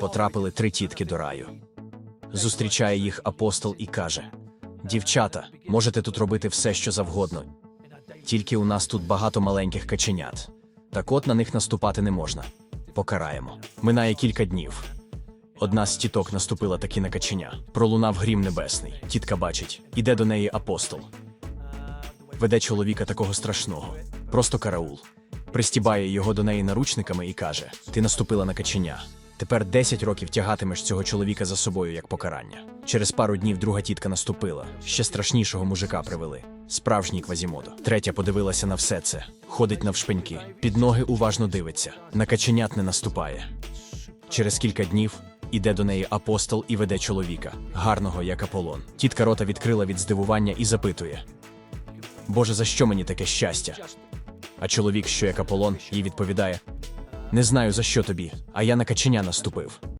потрапили три тітки до раю. Зустрічає їх апостол і каже: Дівчата, можете тут робити все, що завгодно. Тільки у нас тут багато маленьких каченят. Так от на них наступати не можна. Покараємо. Минає кілька днів. Одна з тіток наступила таки на каченя. Пролунав грім небесний. Тітка бачить, іде до неї апостол. Веде чоловіка такого страшного. Просто караул. Пристібає його до неї наручниками і каже: Ти наступила на каченя. Тепер 10 років тягатимеш цього чоловіка за собою як покарання. Через пару днів друга тітка наступила. Ще страшнішого мужика привели. Справжній квазімодо. Третя подивилася на все це. Ходить навшпеньки, під ноги уважно дивиться. На каченят не наступає. Через кілька днів іде до неї апостол і веде чоловіка, гарного як Аполлон. Тітка рота відкрила від здивування і запитує: Боже, за що мені таке щастя? А чоловік, що як Аполлон, їй відповідає: Не знаю за що тобі, а я на каченя наступив.